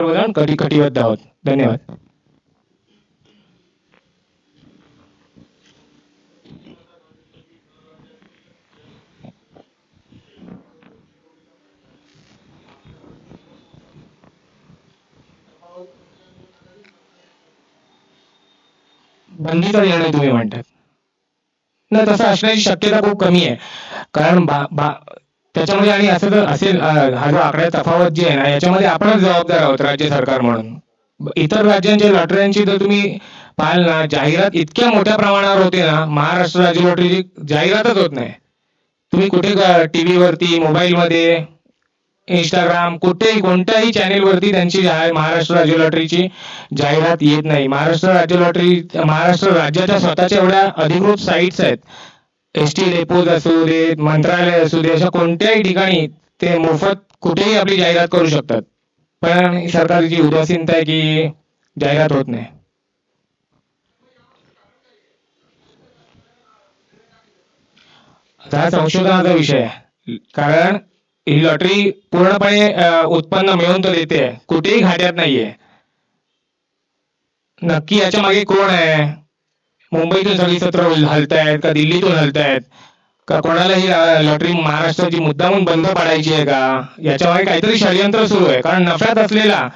सर्वजण कटी कटिबद्ध आहोत. धन्यवाद. बंदीचा निर्णय तुम्ही म्हणतात. नाही तसं असण्याची शक्यता खूप कमी आहे. कारण त्याच्यामध्ये आणि असं जर असेल हा जो आकडा तफावत जी आहे ना याच्यामध्ये आपणच जबाबदार आहोत राज्य सरकार म्हणून. इतर राज्यांच्या लॉटऱ्यांची जर तुम्ही पाहाल ना जाहिरात इतक्या मोठ्या प्रमाणावर होते ना महाराष्ट्र राज्य लॉटरीची जाहिरातच होत नाही. तुम्ही कुठे टीव्ही वरती मोबाईल मध्ये इंस्टाग्राम कुठेही कोणत्याही चॅनेल वरती त्यांची महाराष्ट्र राज्य लॉटरीची जाहिरात येत नाही. महाराष्ट्र राज्य लॉटरी महाराष्ट्र राज्याच्या स्वतःच्या एवढ्या अधिकृत साईट्स आहेत. एस टी डेपोज असू देत मंत्रालय असू दे अशा कोणत्याही ठिकाणी ते मोफत कुठेही आपली जाहिरात करू शकतात. पण सरकारची उदासीनता आहे की जाहिरात होत नाही. हा संशोधनाचा विषय आहे. कारण ही लॉटरी पूर्णपणे उत्पन्न मिळवून तर देते. कुठेही घाट्यात नाहीये. नक्की याच्या मागे कोण आहे? मुंबईतून सगळी सत्र हलतायत का दिल्लीतून हलतायत? का कोणाला ही लॉटरी महाराष्ट्राची मुद्दामून बंद पाडायची आहे का? याच्या मागे काहीतरी षडयंत्र सुरू आहे कारण नफ्यात असलेला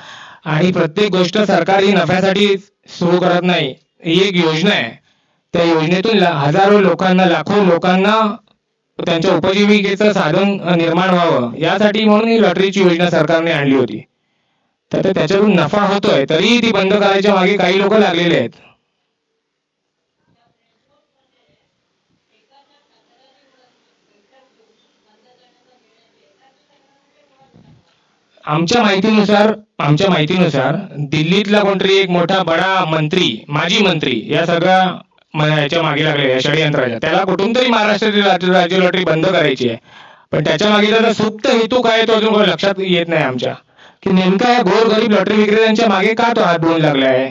आणि प्रत्येक गोष्ट सरकार ही नफ्यासाठी सुरू करत नाही ही एक योजना आहे. त्या योजनेतून हजारो लोकांना लाखो लोकांना त्यांच्या उपजीविकेचं साधन निर्माण व्हावं यासाठी म्हणून ही लॉटरीची योजना सरकारने आणली होती. तर त्याच्यातून नफा होतोय तरीही ती बंद करायच्या मागे काही लोक लागलेले आहेत. आमच्या माहितीनुसार आमच्या माहितीनुसार दिल्लीतला कोणतरी एक मोठा बडा मंत्री माजी मंत्री या सगळ्या याच्या मागे लागले या षडयंत्राच्या. त्याला कुठून तरी महाराष्ट्रातील राज्य राज्य लॉटरी बंद करायची आहे. पण त्याच्यामागे त्याचा सुप्त हेतू काय तो अजून लक्षात येत नाही आमच्या. की नेमका या गोरगरीब लॉटरी विक्रेत्यांच्या मागे का तो हात धुवून लागलाय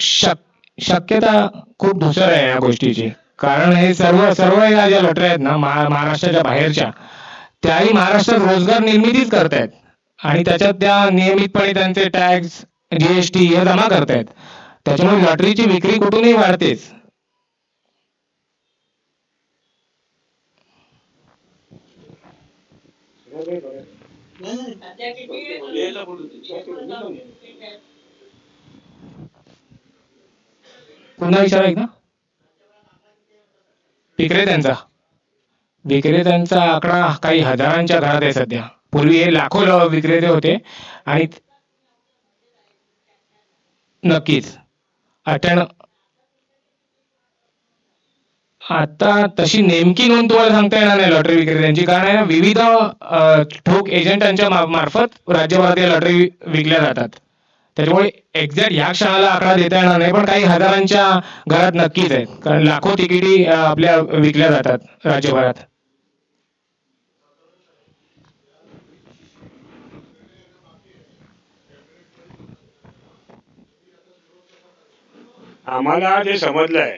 शक शक्यता खूप धुसर आहे या गोष्टीची. कारण हे सर्व सर्व या ज्या लॉटरी आहेत ना महाराष्ट्राच्या बाहेरच्या त्याही महाराष्ट्रात रोजगार निर्मितीच करतायत. आणि त्याच्यात त्या नियमितपणे त्यांचे टॅक्स जीएसटी हे जमा करतायत. त्याच्यामुळे लॉटरीची विक्री कुठूनही वाढतेच. पुन्हा विचारा ना विक्रेत्यांचा. विक्रेत्यांचा आकडा काही हजारांच्या घरात आहे सध्या. पूर्वी हे लाखो विक्रेते होते आणि नक्कीच. अठ्ठ्याण्णव आता तशी नेमकी नोंद तुम्हाला सांगता येणार नाही लॉटरी विक्रेत्यांची. कारण आहे ना, विविध ठोक एजंटांच्या मार्फत राज्यभरातील लॉटरी विकल्या जातात. त्याच्यामुळे एक्झॅक्ट या क्षणाला आकडा देता येणार नाही पण काही हजारांच्या घरात नक्कीच आहेत. कारण लाखो तिकिटी आपल्या विकल्या जातात राज्यभरात. आम्हाला जे समजलंय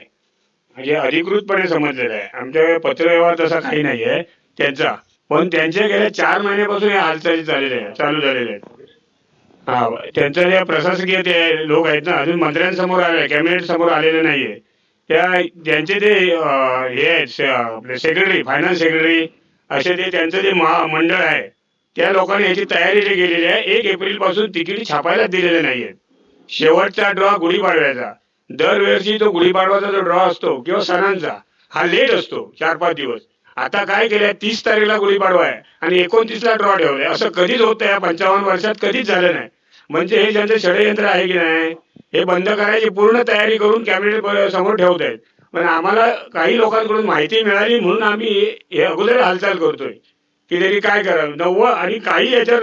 म्हणजे अधिकृतपणे समजलेलं आहे. आमच्या पत्रव्यवहार तसा काही नाहीये त्यांचा. पण त्यांचे गेल्या चार महिन्यापासून हे हालचाली चाललेल्या चालू झालेल्या आहेत. हा त्यांचं जे प्रशासकीय ते लोक आहेत ना अजून मंत्र्यांसमोर आले कॅबिनेट समोर आलेले नाहीये. त्या ज्यांचे ते हे आहेत आपले सेक्रेटरी फायनान्स सेक्रेटरी असे ते त्यांचं जे महामंडळ आहे त्या लोकांनी याची तयारी जी केलेली आहे एक एप्रिलपासून तिकीट छापायला दिलेले नाहीयेत शेवटचा ड्रॉ गुढीपाडव्याचा दरवर्षी तो गुढीपाडव्याचा जो ड्रॉ असतो किंवा सणांचा हा लेट असतो चार पाच दिवस. आता काय केलंय? तीस तारीखला गुढीपाडवा आहे आणि एकोणतीसला ड्रॉ ठेवलाय. असं कधीच होत या पंचावन्न वर्षात कधीच झालं नाही. म्हणजे हे ज्यांचं षडयंत्र आहे की नाही हे बंद करायची पूर्ण तयारी करून कॅबिनेट समोर ठेवत आहेत पण आम्हाला काही लोकांकडून माहिती मिळाली म्हणून आम्ही हे- अगोदर हालचाल करतोय. की तरी काय करावं? नव्वद आणि काही याच्यात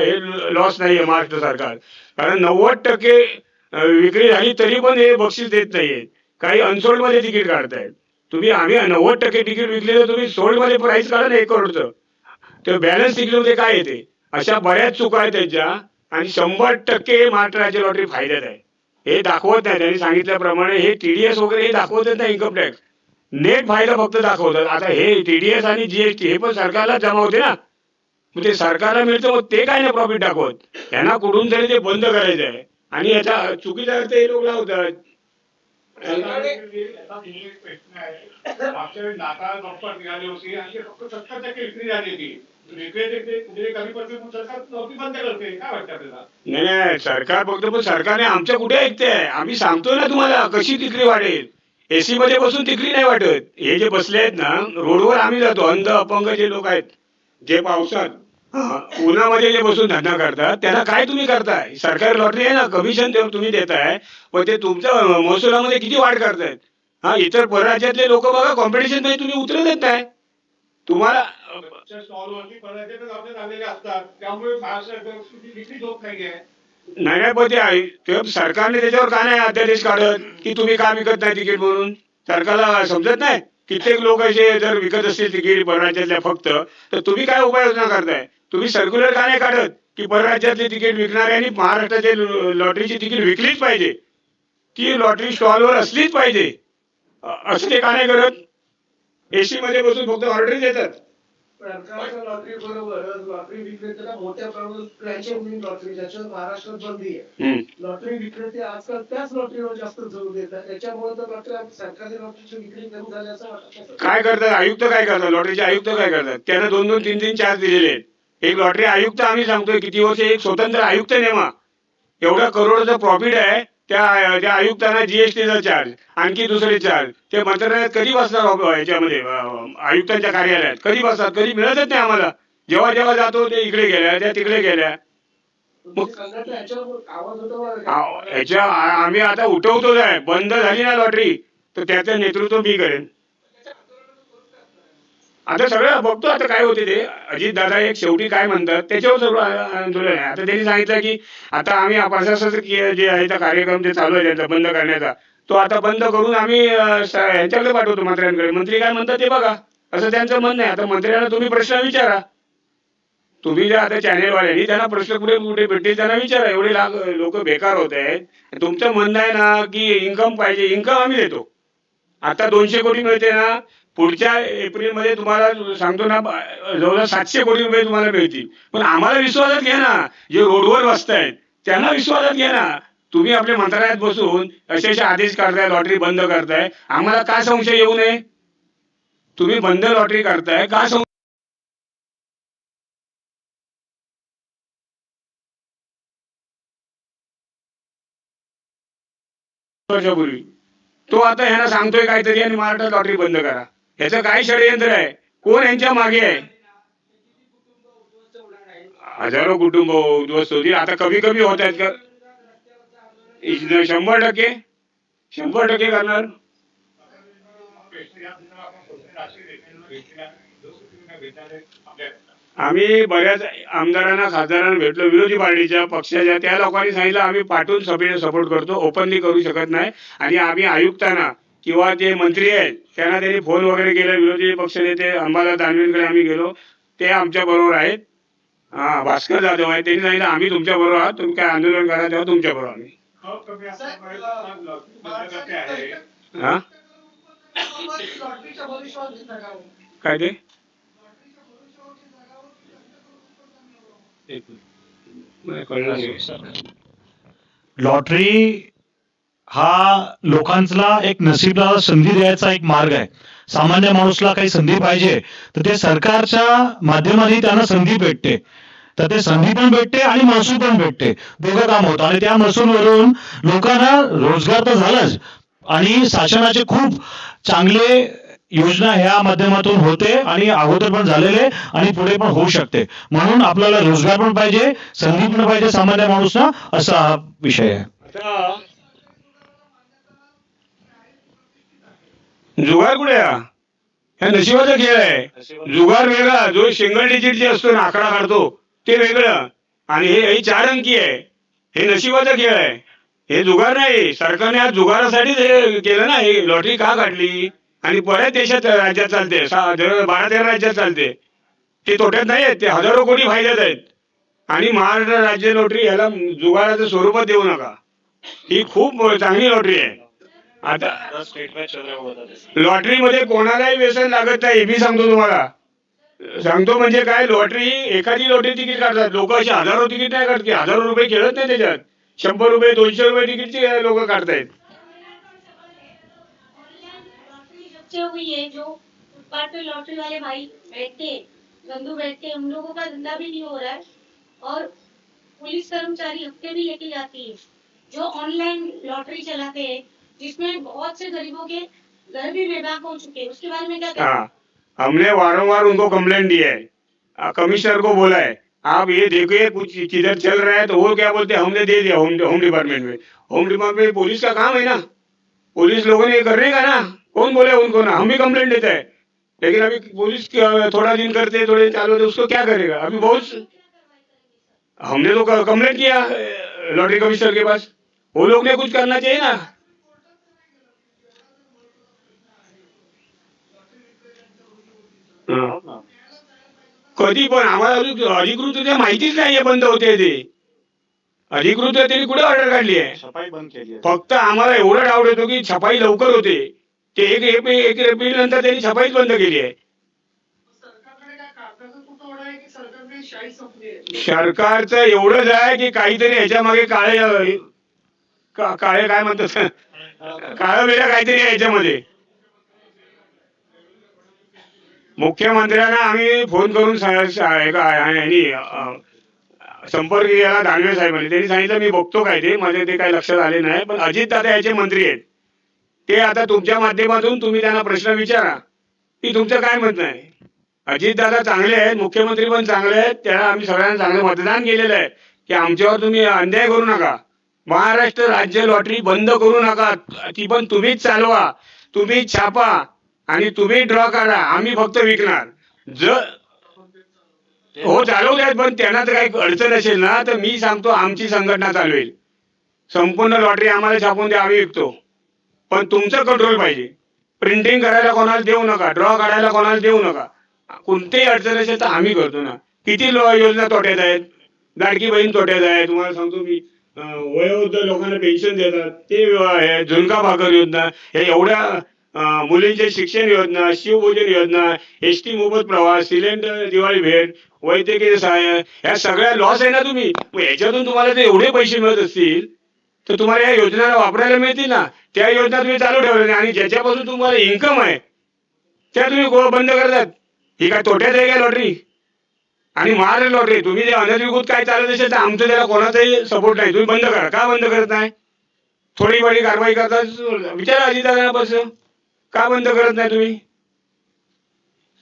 हे लॉस नाहीये महाराष्ट्र सरकार. कारण नव्वद टक्के विक्री झाली तरी पण हे बक्षीस देत नाहीये. काही अनसोल्डमध्ये तिकीट काढतायत. तुम्ही आम्ही नव्वद टक्के तिकीट विकले तर तुम्ही सोल्डमध्ये प्राइस काढा ना एक करोडचं तर बॅलन्स तिकीटमध्ये काय येते? अशा बऱ्याच चुका आहेत त्यांच्या. आणि शंभर टक्के महाराष्ट्र राज्य लॉटरी फायद्यात आहे. हे दाखवत नाही. त्यांनी सांगितल्याप्रमाणे हे टीडीएस वगैरे हे दाखवत नाही इन्कम टॅक्स नेट फायदा फक्त दाखवतात. आता हे टीडीएस आणि जीएसटी हे पण सरकारला जमा होते ना. मग ते सरकारला मिळतं मग ते काय नाही प्रॉफिट दाखवत. यांना कुठून तरी ते बंद करायचं आहे. आणि याचा चुकीचा अर्थ हे लोक लावतात. मागच्या वेळी नाताळ बंपर निघाली होती आणि ते फक्त सत्तर टक्के विक्री झाली होती. विक्रेते ते कुठे कमी पडते म्हणून सरकार आपल्याला? नाही नाही सरकार फक्त पण सरकारने आमच्या कुठे ऐकते आम्ही सांगतोय ना तुम्हाला कशी तिकडी वाढेल? एसी मध्ये बसून तिकडी नाही वाटत. हे जे बसले आहेत ना रोडवर आम्ही जातो. अंध अपंग जे लोक आहेत जे पावसात उन्हामध्ये जे बसून धंदा करतात त्याला काय तुम्ही करताय? सरकारी लॉटरी आहे ना कमिशन तुम्ही देताय पण ते तुमच्या महसुलामध्ये किती वाढ करतायत? हा इतर परराज्यातले लोक बघा कॉम्पिटिशनमध्ये तुम्ही उतरत नाही तुम्हाला नाही नाही पण ते आहे. ते सरकारने त्याच्यावर का नाही अध्यादेश काढत की तुम्ही का विकत नाही तिकीट म्हणून? सरकारला समजत नाही? कित्येक लोक असे जर विकत असतील तिकीट परराज्यातल्या फक्त तर तुम्ही काय उपाययोजना करताय? तुम्ही सर्क्युलर का नाही काढत? की परराज्यातले तिकीट विकणाऱ्यांनी महाराष्ट्राचे लॉटरीची तिकीट विकलीच पाहिजे. ती लॉटरी स्टॉलवर असलीच पाहिजे. असं ते का नाही करत? एसी मध्ये बसून फक्त ऑर्डर देतात. लॉटरी बरोबर लॉटरी विक्रेत्याला मोठ्या प्रमाणात फ्रँचायझी लॉटरी ज्याच्यावर महाराष्ट्रात बंदी आहे. लॉटरी विक्रेते आजकाल त्याच लॉटरीवर जास्त जोर देतात. त्याच्यामुळे तर लॉटरी सरकारी लॉटरीची विक्री कमी झाली असं वाटत. नाही. काय करतात? आयुक्त काय करतात? लॉटरीचे आयुक्त काय करतात? त्यांना दोन दोन तीन तीन चार्ज दिलेले आहेत. एक लॉटरी आयुक्त आम्ही सांगतोय किती वर्ष एक स्वतंत्र आयुक्त नेमा. एवढा करोडाचं प्रॉफिट आहे त्या त्या आयुक्तांना जीएसटीचा चार्ज आणखी दुसरे चार्ज ते मंत्रालयात कधी बसणार बाबा याच्यामध्ये? आयुक्तांच्या कार्यालयात. कधी बसतात? कधी मिळतच नाही आम्हाला. जेव्हा जेव्हा जातो ते इकडे गेल्या त्या तिकडे गेल्या. ह्याच्या आ- आम्ही आता उठवतोच आहे. बंद झाली ना लॉटरी तर त्याचं नेतृत्व मी करेन. आता सगळं बघतो आता काय होते ते. अजित दादा एक शेवटी काय म्हणतात त्याच्यावर सगळं आंदोलन आहे. आता त्यांनी सांगितलं की आता आम्ही जे आहे कार्यक्रम जे चालू आहे त्यांचा बंद करण्याचा. तो आता बंद करून आम्ही यांच्याकडे पाठवतो मंत्र्यांकडे. मंत्री काय म्हणतात ते बघा. असं त्यांचं म्हणणं आहे. आता मंत्र्यांना तुम्ही प्रश्न विचारा. तुम्ही ज्या आता चॅनेलवाल्यांनी त्यांना प्रश्न कुठे कुठे भेटतील त्यांना विचारा. एवढे लाख लोक बेकार होत आहेत. तुमचं म्हणणं आहे ना की इन्कम पाहिजे. इन्कम आम्ही देतो. आता दोनशे कोटी मिळते ना. पुढच्या एप्रिलमध्ये तुम्हाला सांगतो ना जवळजवळ सातशे कोटी रुपये तुम्हाला मिळतील. पण आम्हाला विश्वासात घ्या ना जे रोडवर बसतायत त्यांना विश्वासात घ्या ना. तुम्ही आपल्या मंत्रालयात बसून असे असे आदेश काढताय लॉटरी बंद करताय. आम्हाला का संशय येऊ नये? तुम्ही बंद लॉटरी करताय का संशय वर्षापूर्वी. तो आता ह्यांना सांगतोय काहीतरी आणि महाराष्ट्रात लॉटरी बंद करा. याच काय षडयंत्र आहे? कोण यांच्या मागे आहे? हजारो कुटुंब उद्ध्वस्त होतील. आता कमी कमी होत आहेत का? शंभर टक्के. शंभर टक्के करणार. आम्ही बऱ्याच आमदारांना खासदारांना भेटलो. विरोधी पार्टीच्या पक्षाच्या त्या लोकांनी सांगितलं आम्ही पाठवून सभेला सपोर्ट करतो. ओपनली करू शकत नाही. आणि आम्ही आयुक्तांना किंवा जे मंत्री आहेत त्यांना त्यांनी फोन वगैरे केला. विरोधी पक्षनेते अंबादास दानवेंकडे आम्ही गेलो. ते आमच्या बरोबर आहेत. हा भास्कर जाधव आहे त्यांनी सांगितलं आम्ही तुमच्या बरोबर आहात. तुम्ही काय आंदोलन करा तेव्हा तुमच्या बरोबर आम्ही. हा? काय ते? कळलं लॉटरी हा लोकांचा एक नसीबला संधी द्यायचा एक मार्ग आहे. सामान्य माणूसला काही संधी पाहिजे तर ते सरकारच्या माध्यमाने त्यांना संधी भेटते. तर ते संधी पण भेटते आणि महसूल पण भेटते. दोघं काम होतं. आणि त्या महसूलवरून लोकांना रोजगार तर झालाच. आणि शासनाचे खूप चांगले योजना ह्या माध्यमातून होते आणि अगोदर पण झालेले आणि पुढे पण होऊ शकते. म्हणून आपल्याला रोजगार पण पाहिजे संधी पण पाहिजे सामान्य माणूसना असा हा विषय आहे. जुगार कुठे आहे? हा? नशिबाचा खेळ आहे. जुगार वेगळा जो सिंगल डिजिट जे असतो ना आकडा काढतो ते वेगळं. आणि हे चार अंकी आहे. हे नशिबाचा खेळ आहे. हे जुगार नाही. सरकारने आज जुगारासाठीच हे केलं ना? हे लॉटरी का काढली? आणि बऱ्याच देशात राज्यात चालते. बारा तेरा राज्यात चालते. ते तोट्यात नाही आहेत. ते हजारो कोटी फायद्यात आहेत. आणि महाराष्ट्र राज्य लॉटरी ह्याला जुगाराचं स्वरूपच देऊ नका. ही खूप चांगली लॉटरी आहे. आता स्टेट बँक लॉटरीमध्ये कोणालाही व्यसन लागत नाही मी सांगतो तुम्हाला. सांगतो म्हणजे काय लॉटरी एखादी लॉटरी तिकीट काढतात. लोक असे हजारो तिकीट नाही काढते हजारो रुपये खेळत नाही त्याच्यात. शंभर रुपये दोनशे रुपये तिकीटची लोक काढतायत. लॉटरी वाले भाई बैठते हैं बैठते हैं लोगों का धंधा भी नहीं हो रहा है और पुलिस कर्मचारी हफ्ते भी लेके जाती है जो ऑनलाइन लॉटरी चलाते हैं। जिसमें बहुत से गरीबों के घर भी बेबाक हो चुके हैं। उसके बारे में क्या हैं हमने वारंवार उनको कंप्लेंट दी है। कमिश्नर को बोला है आप ये देखिए कुछ किधर चल रहा है? तो वो क्या बोलते हैं हमने दे दिया होम होम डिपार्टमेंट में। होम डिपार्टमेंट में पुलिस का काम है ना? पुलिस लोगों ने ये करने का ना? कौन बोले उनको ना? हम भी कंप्लेंट देते हैं। लेकिन अभी पुलिस थोड़ा दिन करते थोड़े दिन चालू होते उसको क्या करेगा? अभी बहुत हमने तो कंप्लेंट किया लॉटरी कमिश्नर के पास। वो लोग ने कुछ करना चाहिए ना? कधी पण आम्हाला अधिकृत माहितीच नाहीये बंद होते ते. अधिकृत त्यांनी कुठे ऑर्डर काढली आहे? छपाई बंद केली आहे. फक्त आम्हाला एवढा डाऊट येतो की छपाई लवकर होते. ते एक एप्रिल एक एप्रिल नंतर त्यांनी छपाईच बंद केली आहे. सरकारचं एवढंच आहे की काहीतरी ह्याच्या मागे काळे का- काळे काय म्हणतात? काळं वेळा काहीतरी आहे याच्यामध्ये. मुख्यमंत्र्यांना आम्ही फोन करून संपर्क केला दानवे साहेबांनी. त्यांनी सांगितलं मी बघतो काय ते. माझे ते काही लक्षात आले नाही. पण अजित दादा याचे मंत्री आहेत. ते आता तुमच्या माध्यमातून तुम्ही त्यांना प्रश्न विचारा. की तुमचं काय म्हणणं आहे अजित दादा चांगले आहेत. मुख्यमंत्री पण चांगले आहेत. त्याला आम्ही सगळ्यांना चांगलं मतदान केलेलं आहे. की आमच्यावर तुम्ही अन्याय करू नका. महाराष्ट्र राज्य लॉटरी बंद करू नका. ती पण तुम्हीच चालवा. तुम्हीच छापा. आणि तुम्ही ड्रॉ करा आम्ही फक्त विकणार. जर हो चालवू द्यात पण त्यांना तर काही अडचण असेल ना तर मी सांगतो आमची संघटना चालवेल संपूर्ण लॉटरी आम्हाला छापून द्या आम्ही विकतो. पण तुमचं कंट्रोल पाहिजे. प्रिंटिंग करायला कोणाला देऊ नका ड्रॉ काढायला कोणाला देऊ नका. कोणतीही अडचण असेल तर आम्ही करतो ना. किती योजना तोट्यात आहेत? लाडकी बहीण तोट्यात आहे तुम्हाला सांगतो मी. वयोवृद्ध लोकांना पेन्शन देतात. ते आहे झुणका भाकर योजना हे एवढ्या मुलींचे शिक्षण योजना शिवभोजन योजना एस टी मोफत प्रवास सिलेंडर दिवाळी भेट वैद्यकीय सहाय्य या सगळ्या लॉस आहे ना तुम्ही? मग याच्यातून तुम्हाला ते एवढे पैसे मिळत असतील तर तुम्हाला या योजना वापरायला मिळतील ना? त्या योजना तुम्ही चालू ठेवल्या नाही आणि ज्याच्यापासून तुम्हाला इन्कम आहे त्या तुम्ही बंद करतात. ही काय तोट्यात आहे काय लॉटरी आणि मार लॉटरी तुम्ही जे अनधिकृत काय चालत असेल तर आमचं त्याला कोणाचाही सपोर्ट नाही. तुम्ही बंद करा. का बंद करत नाही? थोडी बडी कारवाई करता विचारा अजितदादांना बस का बंद करत नाही तुम्ही?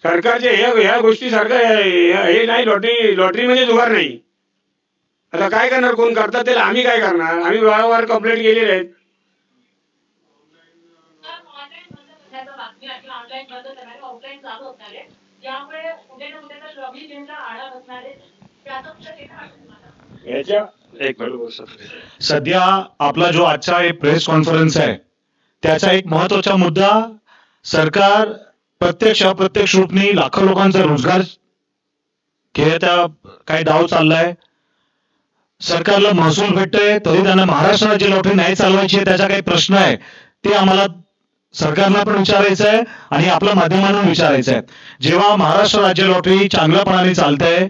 सरकारचे ह्या ह्या गोष्टी सरकार हे नाही लॉटरी लॉटरी म्हणजे जुगार नाही. आता काय करणार कोण करतात त्याला? आम्ही काय करणार? आम्ही वारंवार कंप्लेंट केलेले आहेत. याच्या एक सध्या आपला जो आजचा एक प्रेस कॉन्फरन्स आहे त्याचा एक महत्त्वाचा मुद्दा सरकार प्रत्यक्ष अप्रत्यक्ष रूपने लाखो लोकांचा रोजगार खेळता काय डाव चाललाय. सरकारला महसूल भेटतोय तरी त्यांना महाराष्ट्र राज्य लॉटरी नाही चालवायची त्याचा काही प्रश्न आहे. ते आम्हाला सरकारला पण विचारायचं आहे आणि आपल्या माध्यमांना विचारायचं आहे जेव्हा महाराष्ट्र राज्य लॉटरी चांगल्यापणाने चालत आहे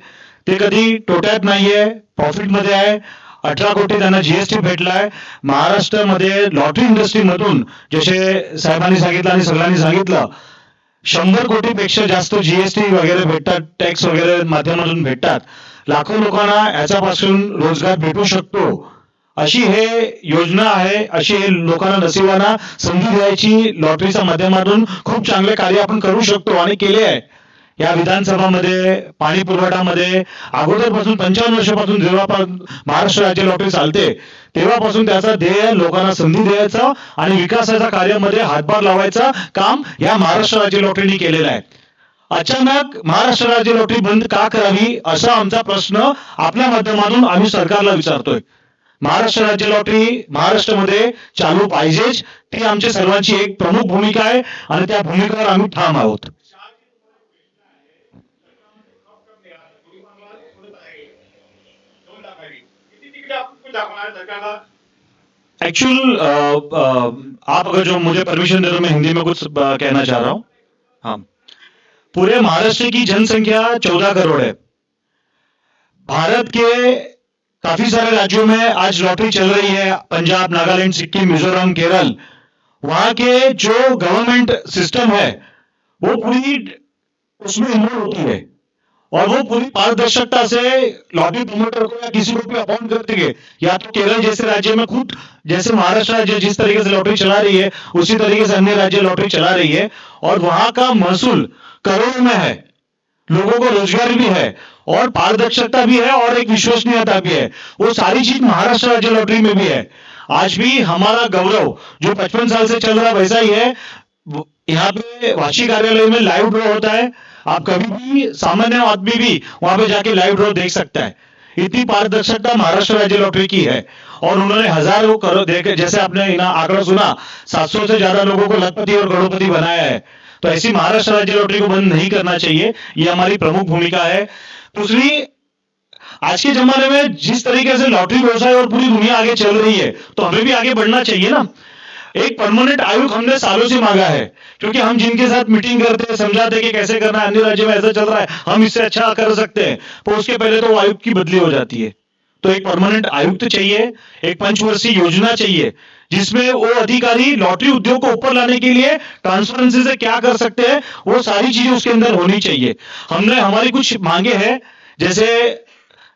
ते कधी तोट्यात नाहीये प्रॉफिटमध्ये आहे. अठरा कोटी त्यांना जीएसटी भेटलाय. महाराष्ट्रामध्ये लॉटरी इंडस्ट्रीमधून जसे साहेबांनी सांगितलं आणि सगळ्यांनी सांगितलं शंभर कोटीपेक्षा जास्त जीएसटी वगैरे भेटतात टॅक्स वगैरे माध्यमातून भेटतात. लाखो लोकांना याच्यापासून रोजगार भेटू शकतो. अशी हे योजना आहे अशी हे लोकांना नशिबांना संधी द्यायची लॉटरीच्या माध्यमातून खूप चांगले कार्य आपण करू शकतो आणि केले आहे. या विधानसभामध्ये पाणी पुरवठामध्ये अगोदरपासून पंचावन्न वर्षापासून जेव्हापासून महाराष्ट्र राज्य लॉटरी चालते तेव्हापासून त्याचा ध्येय लोकांना संधी द्यायचा आणि विकासाच्या कार्यामध्ये हातभार लावायचा काम या महाराष्ट्र राज्य लॉटरीने केलेलं आहे. अचानक महाराष्ट्र राज्य लॉटरी बंद का करावी असा आमचा प्रश्न आपल्या माध्यमातून आम्ही सरकारला विचारतोय. महाराष्ट्र राज्य लॉटरी महाराष्ट्रामध्ये चालू पाहिजेच ती आमच्या सर्वांची एक प्रमुख भूमिका आहे आणि त्या भूमिकेवर आम्ही ठाम आहोत. एक्चुअल आप अगर जो मुझे परमिशन दे दो, मैं हिंदी में कुछ कहना चाह रहा हूँ। हाँ। पूरे महाराष्ट्र की जनसंख्या चौदह करोड़ है। भारत के काफ़ी सारे राज्यों में आज लॉटरी चल रही है। पंजाब, नागालैंड, सिक्किम, मिजोरम, केरल। वहाँ के जो गवर्नमेंट सिस्टम है, वो पूरी उसमें इन्वॉल्व होती है। और वो पूरी पारदर्शकता से लॉबी प्रमोटर को या किसी को भी अपॉइंट करती है या तो केरल जैसे राज्य में खुद, जैसे महाराष्ट्र राज्य जिस तरीके से लॉटरी चला रही है, उसी तरीके से अन्य राज्य लॉटरी चला रही है। और वहाँ का महसूल करोड़ों में है। लोगों को रोज़गार भी है। और पारदर्शकता भी है और एक विश्वसनीयता भी है। वो सारी चीज़ महाराष्ट्र राज्य लॉटरी में भी है। आज भी हमारा गौरव, जो पचपन साल से चल रहा वैसा ही है यहाँ पे वाशी कार्यालय में लाइव ड्रॉ होता है। आप कभी भी सामान्य आदमी भी वहाँ पे जाके लाइव ड्रॉ देख सकता है। इतनी पारदर्शकता महाराष्ट्र राज्य लॉटरी की है। और उन्होंने हज़ारों करोड़ देखे, जैसे आपने आंकड़ा सुना 700 से ज़्यादा लोगों को लखपति और करोड़पति बनाया है। तो ऐसी महाराष्ट्र राज्य लॉटरी को बंद नहीं करना चाहिए, ये हमारी प्रमुख भूमिका है। दूसरी, आज के जमाने में जिस तरीके से लॉटरी व्यवसाय और पूरी दुनिया आगे चल रही है तो हमें भी आगे बढ़ना चाहिए ना। एक परमानेंट आयोग हमने सालों से मांगा है, क्योंकि हम जिनके साथ मीटिंग करते हैं, समझाते हैं कि कैसे करना है, अन्य राज्य में ऐसा चल रहा है, हम इससे अच्छा कर सकते हैं। तो उसके पहले तो आयुक्त की बदली हो जाती है। तो एक परमानेंट आयुक्त चाहिए, एक पंचवर्षीय योजना चाहिए, जिसमें वो अधिकारी लॉटरी उद्योग को ऊपर लाने के लिए ट्रांसपेरेंसी से क्या कर सकते हैं, वो सारी चीज़ें उसके अंदर होनी चाहिए। हमने, हमारी कुछ मांगे हैं, जैसे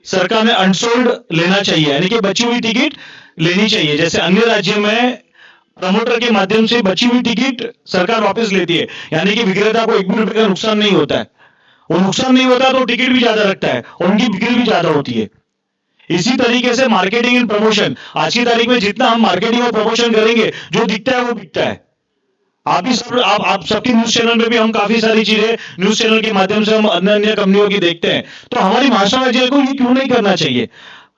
सरकार ने अनसोल्ड लेना चाहिए, यानी कि बची हुई टिकट लेनी चाहिए, जैसे अन्य राज्य में प्रमोटर के माध्यम से बची हुई टिकट सरकार वापस लेती है। यानी कि विक्रेता को एक भी रुपए का नुकसान नहीं होता है। वो नुकसान नहीं होता तो टिकट भी ज़्यादा रखता है और उनकी बिक्री भी ज़्यादा होती है। इसी तरीके से मार्केटिंग एंड प्रमोशन आज की तारीख में जितना हम मार्केटिंग और प्रमोशन करेंगे, जो दिखता है वो बिकता है। आप ही सब, आप आप सबकी न्यूज़ चैनल में भी हम काफ़ी सारी चीज़ें न्यूज़ चैनल के माध्यम से हम अन्य अन्य कंपनियों की देखते हैं। तो हमारी महाराष्ट्र राज्य को ये क्यों नहीं करना चाहिए?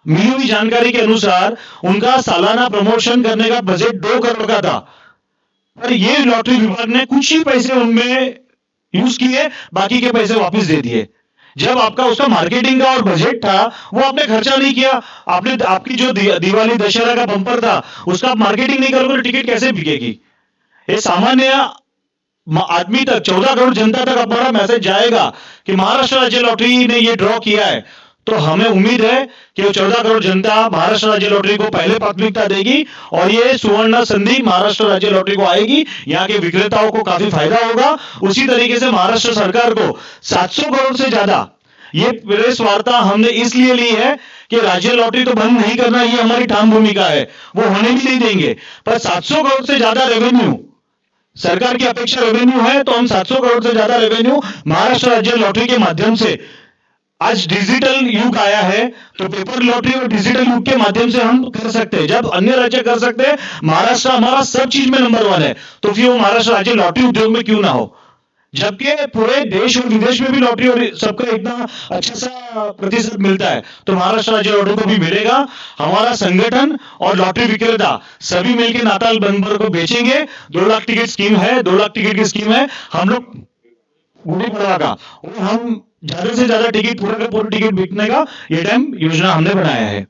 मिली हुई जानकारी के अनुसार उनका सालाना प्रमोशन करने का बजट दो करोड़ का था। पर ये लॉटरी विभाग ने कुछ ही पैसे उनमें यूज़ किए, बाकी के पैसे वापस दे दिए। जब आपका उसका मार्केटिंग का और बजट था, वो आपने खर्चा नहीं किया। आपने आपकी जो दिवाली दशहरा का बंपर था, उसका आप मार्केटिंग नहीं करोगे तो टिकट कैसे बिकेगी? ये सामान्य आदमी तक, चौदह करोड़ जनता तक हमारा मैसेज जाएगा कि महाराष्ट्र राज्य लॉटरी ने ये ड्रॉ किया है। तो हमें उम्मीद है कि चौदह करोड़ जनता महाराष्ट्र राज्य लॉटरी को पहले प्राथमिकता देगी और ये सुवर्ण संधि महाराष्ट्र राज्य लॉटरी को आएगी। यहाँ के विक्रेताओं को काफ़ी फ़ायदा होगा। उसी तरीके से महाराष्ट्र सरकार को 700 करोड़ से ज़्यादा ये प्रेस वार्ता हमने इसलिए ली है कि राज्य लॉटरी तो बंद नहीं करना ये हमारी ठाम भूमिका है। वो होने भी नहीं देंगे। पर 700 करोड़ से ज़्यादा रेवेन्यू सरकार की अपेक्षा रेवेन्यू है तो हम 700 करोड़ से ज़्यादा रेवेन्यू महाराष्ट्र राज्य लॉटरी के माध्यम से आज डिजिटल युग आया है तो पेपर लॉटरी और डिजिटल युग के माध्यम से हम कर सकते हैं। जब अन्य राज्य कर सकते हैं, महाराष्ट्र हमारा सब चीज़ में नंबर वन है। तो फिर वो महाराष्ट्र राज्य लॉटरी उद्योग में क्यों ना हो? जबकि पूरे देश और विदेश में भी लॉटरी और सबका इतना अच्छा सा प्रतिशत मिलता है तो महाराष्ट्र राज्य लॉटरी को भी मिलेगा। हमारा संगठन और लॉटरी विक्रेता सभी मिलकर नाताल बंबर को बेचेंगे। दो लाख टिकट स्कीम है, दो लाख टिकट की स्कीम है। हम लोग का और हम ज़्यादा से ज़्यादा टिकट पूरा का पूरा टिकट बिकने का ये टाइम योजना हमने बनाया है।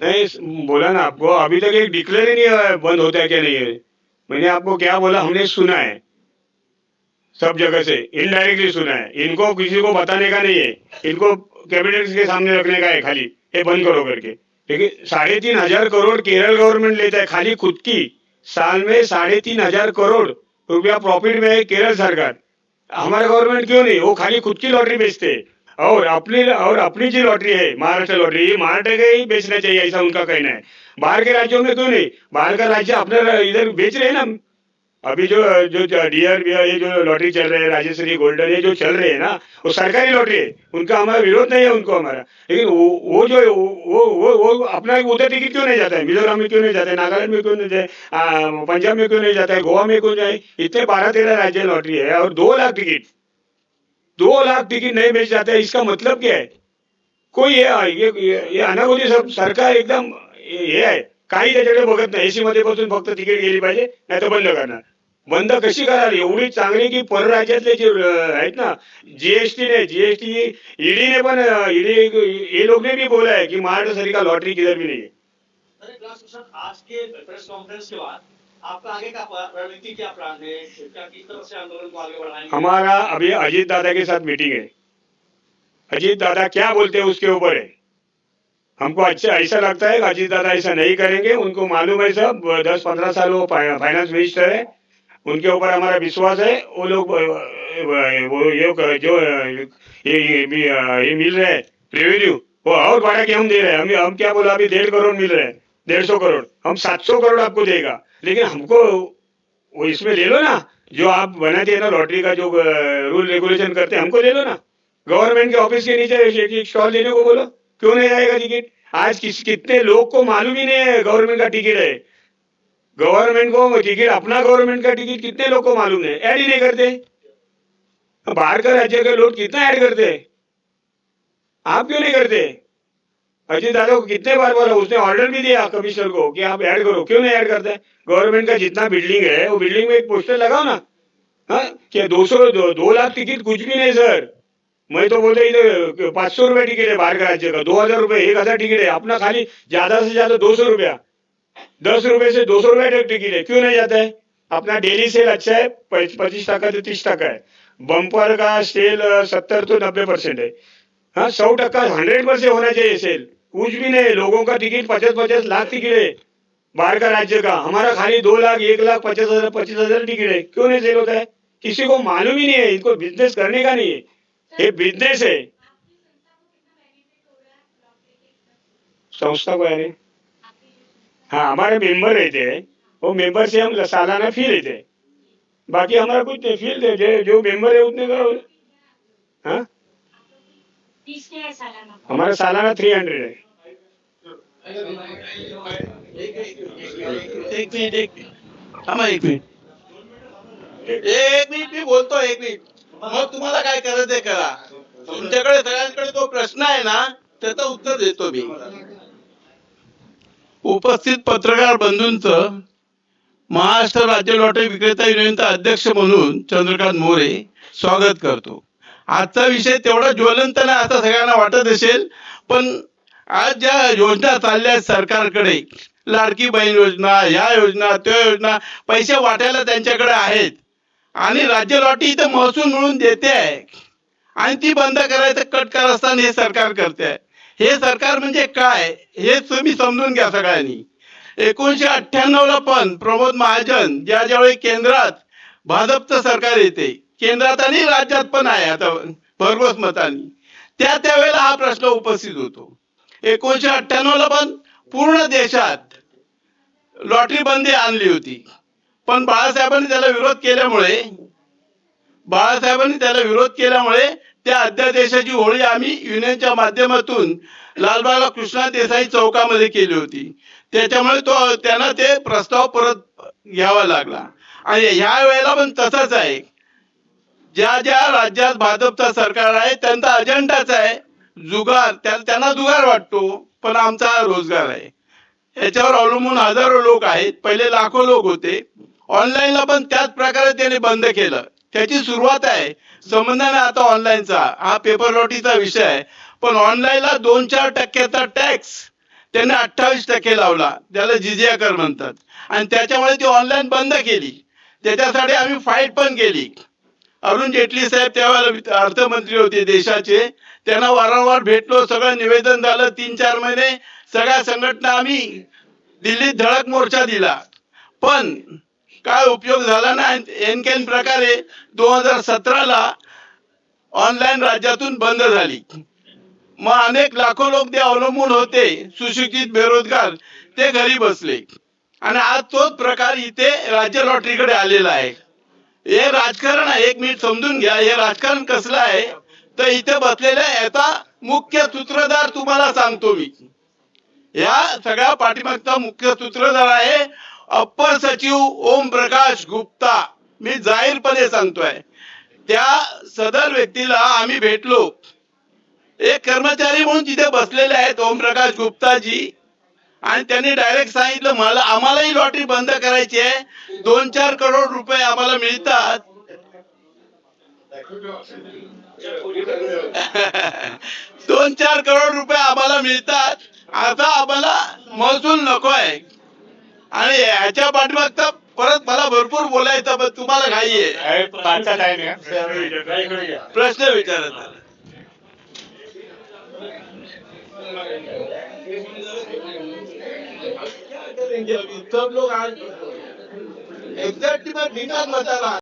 नहीं बोला ना आपको अभी तक एक डिक्लेयर ही नहीं हुआ है, बंद होता है क्या नहीं है? मैंने आपको क्या बोला हमने सुना है। सब जगह से इनडायरेक्टली सुना है। इनको किसी को बताने का नहीं है। इनको कैबिनेट के सामने रखने का है खाली। ये बंद करो करके. लेकिन साढ़े तीन हजार करोड़ केरल गवर्नमेंट लेता है खाली खुद की। साल में साढ़े तीन हजार करोड़ रुपया प्रॉफिट में है केरल सरकार। हमारा गवर्नमेंट क्यों नहीं? वो खाली खुद की लॉटरी बेचते है। और अपनी और अपनी जो लॉटरी है महाराष्ट्र लॉटरी ये महाराष्ट्र का ही बेचना चाहिए ऐसा उनका कहना है। बाहर के राज्यों में क्यों नहीं? बाहर का राज्य अपने इधर बेच रहे हैं ना अभी जो जो डियर ये जो लॉटरी चल रहे है राजेश्वरी गोल्डन ये जो चल रहे हैं ना वो सरकारी लॉटरी है। उनका हमारा विरोध नहीं है उनको हमारा। लेकिन वो वो जो वो वो वो अपना उधर टिकट क्यों नहीं जाता है? मिजोरम में क्यों नहीं जाता है? नागालैंड में क्यों नहीं जाए पंजाब में क्यों नहीं जाता है? गोवा में क्यों जाए इतने बारह तेरह राज्य लॉटरी है और दो लाख टिकट। दो लाख टिकट नहीं बेच जाते है इसका मतलब क्या है? कोई ये ये ये- सब सरकार एकदम ये है। काही त्याच्याकडे बघत नाही. एसी मध्ये बसून फक्त तिकीट गेली पाहिजे नाही तर बंद करणार. बंद कशी कराल एवढी चांगली की परराज्यातले जे आहेत ना जीएसटी ने जीएसटी ईडी ने पण ईडी ये लोग ने भी बोला है कि महाराष्ट्र सरकार का लॉटरी किधर भी नहीं है अरे क्लास सर आज के प्रेस कॉन्फ्रेंस के बाद आपका आगे का रणनीति क्या प्लान है? क्या किस तरह से आंदोलन को आगे बढ़ाएंगे? हमारा अभी अजीत दादा के साथ मीटिंग है। अजीत दादा क्या बोलते हैं उसके ऊपर है? हमको अच्छा ऐसा लगता है, अजीत दादा ऐसा नहीं करेंगे। उनको मालूम है सब, दस पंद्रह साल वो फाइनेंस मिनिस्टर है। उनके ऊपर हमारा विश्वास है। वो लोग वो ये जो ये ये मिल रहे रेवेन्यू वो और बढ़ा के हम दे रहे हैं? हम हम क्या बोला, अभी डेढ़ करोड़ मिल रहे हैं, डेढ़ सौ करोड़। हम सात सौ करोड़ आपको देगा। लेकिन हमको वो इसमें ले लो ना। जो आप बनाते हैं ना लॉटरी का जो रूल रेगुलेशन करते हैं, हमको ले लो ना। गवर्नमेंट के ऑफ़िस के नीचे एक- स्टॉल देने को बोलो। क्यों नहीं आएगा टिकट? आज किस कितने लोग को मालूम ही नहीं है गवर्नमेंट का टिकट है। गवर्नमेंट को टिकट अपना गवर्नमेंट का टिकट कितने लोग को मालूम है? ऐड ही नहीं करते। बाहर का राज्य के लोग कितना ऐड करते आप क्यों नहीं करते? अजीत दादा को कितने बार बोला उसने ऑर्डर भी दिया कमिश्नर को कि आप ऐड करो। क्यों नहीं ऐड करते? गवर्नमेंट का जितना बिल्डिंग है वो बिल्डिंग में एक पोस्टर लगाओ ना। हाँ क्या दो सौ दो, दो लाख टिकट कुछ भी नहीं सर मैं तो बोलते इधर पाँच सौ रुपये टिकट है बाहर का राज्य का। दो हज़ार रुपये एक हज़ार टिकट है। अपना खाली ज़्यादा से ज़्यादा दो सौ रुपया। दस रुपए से दो सौ रुपया टिकट है। क्यों नहीं जाता है? अपना डेली सेल अच्छा है पच्चीस टका से तीस टका है। बम्पर का सेल सत्तर तो नब्बे परसेंट है। हाँ सौ टक्का हंड्रेड परसेंट होना चाहिए सेल कुछ भी नहीं, लोगों का टिकट पचास पचास लाख टिकट है। बाहर का राज्य का। हमारा खाली दो लाख, एक लाख, पचास हज़ार, पच्चीस हज़ार टिकट है। क्यों नहीं सेल होता है? किसी को मालूम ही नहीं है, इनको बिज़नेस करने का नहीं है। हे बिझनेस है संस्था को यानी हाँ हमारे मेंबर रहते हैं वो मेंबर से हम सालाना फी लेते हैं बाकी हमारा कुछ नहीं फील दे जो- मेंबर है उतने का हाँ? हमारा सालाना थ्री हंड्रेड है एक मिनट एक मिनट. एक मिनट. एक मिनिट मी बोलतो एक मिनिट. मग तुम्हाला काय करायचं ते करा तुमच्याकडे सगळ्यांकडे तो प्रश्न आहे ना त्याचं उत्तर देतो मी. उपस्थित पत्रकार बंधूंच महाराष्ट्र राज्य लॉटरी विक्रेता युनियनचा अध्यक्ष म्हणून चंद्रकांत मोरे स्वागत करतो. आजचा विषय तेवढा ज्वलंत नाही असं सगळ्यांना वाटत असेल पण आज ज्या योजना चालल्या आहेत सरकारकडे लाडकी बहीण योजना ह्या योजना त्या योजना पैसे वाटायला त्यांच्याकडे आहेत. आणि राज्य लॉटी इथं महसूल मिळून देते आहे. आणि ती बंद करायचं कट असताना हे सरकार करते आहे हे सरकार म्हणजे काय? हे तुम्ही समजून घ्या सगळ्यांनी. एकोणीशे अठ्ठ्याण्णव ला पण प्रमोद महाजन ज्या ज्यावेळी केंद्रात भाजपचं सरकार येते केंद्रात आणि राज्यात पण आहे आता भरघोस मतांनी. त्या त्यावेळेला हा प्रश्न उपस्थित होतो. एकोणीशे अठ्ठ्याण्णव ला पण पूर्ण देशात लॉटरी बंदी आणली होती. पण बाळासाहेबांनी त्याला विरोध केल्यामुळे बाळासाहेबांनी त्याला विरोध केल्यामुळे त्या अध्यादेशाची होळी आम्ही युनियनच्या माध्यमातून लालबागला कृष्णा देसाई चौकामध्ये केली होती. त्याच्यामुळे तो त्यांना ते प्रस्ताव परत घ्यावा लागला. आणि ह्या वेळेला पण तसंच आहे. ज्या ज्या राज्यात भाजपचा सरकार आहे त्यांचा अजेंडाच आहे. जुगार त्यांना जुगार वाटतो पण आमचा रोजगार आहे. याच्यावर अवलंबून हजारो लोक आहेत. पहिले लाखो लोक होते. ऑनलाईनला पण त्याच प्रकारे त्याने बंद केलं. त्याची सुरुवात आहे संबंधाने आता ऑनलाईनचा हा पेपर लॉटीचा विषय आहे. पण ऑनलाईनला दोन चार टक्क्याचा टॅक्स त्याने अठ्ठावीस टक्के लावला. त्याला जिजिया कर म्हणतात. आणि त्याच्यामुळे ती ऑनलाईन बंद केली. त्याच्यासाठी आम्ही फाईट पण केली. अरुण जेटली साहेब त्यावेळेला अर्थमंत्री होते देशाचे. त्यांना वारंवार भेटलो सगळं निवेदन झालं. तीन चार महिने सगळ्या संघटना आम्ही दिल्लीत धडक मोर्चा दिला. पण काय उपयोग झाला नाही. एनकेन प्रकारे दोन हजार सतराला ऑनलाईन राज्यातून बंद झाली. मग अनेक लाखो लोक ते अवलंबून होते. सुशिक्षित बेरोजगार ते घरी बसले. आणि आज तोच प्रकार इथे राज्य लॉटरीकडे आलेला आहे. हे राजकारण एक मिनिट समजून घ्या. हे राजकारण कसलं आहे? तर इथे बसलेल्या याचा मुख्य सूत्रधार तुम्हाला सांगतो मी. या सगळ्या पाठीमागचा मुख्य सूत्रधार आहे अप्पर सचिव ओम प्रकाश गुप्ता मी जाहीरपणे सांगतोय त्या सदर व्यक्तीला आम्ही भेटलो. एक कर्मचारी म्हणून तिथे बसलेले आहेत ओमप्रकाश गुप्ताजी. आणि त्यांनी डायरेक्ट सांगितलं मला आम्हालाही लॉटरी बंद करायची आहे. दोन चार करोड रुपये आम्हाला मिळतात. दोन चार करोड रुपये आम्हाला मिळतात. आता आम्हाला महसूल नको आहे आणि ह्याच्या पाठीमागचा परत मला भरपूर बोलायचं पण तुम्हाला घाई आहे. प्रश्न विचारत आला. सब लोग आज एग्जैक्टली मैं बिना बता रहा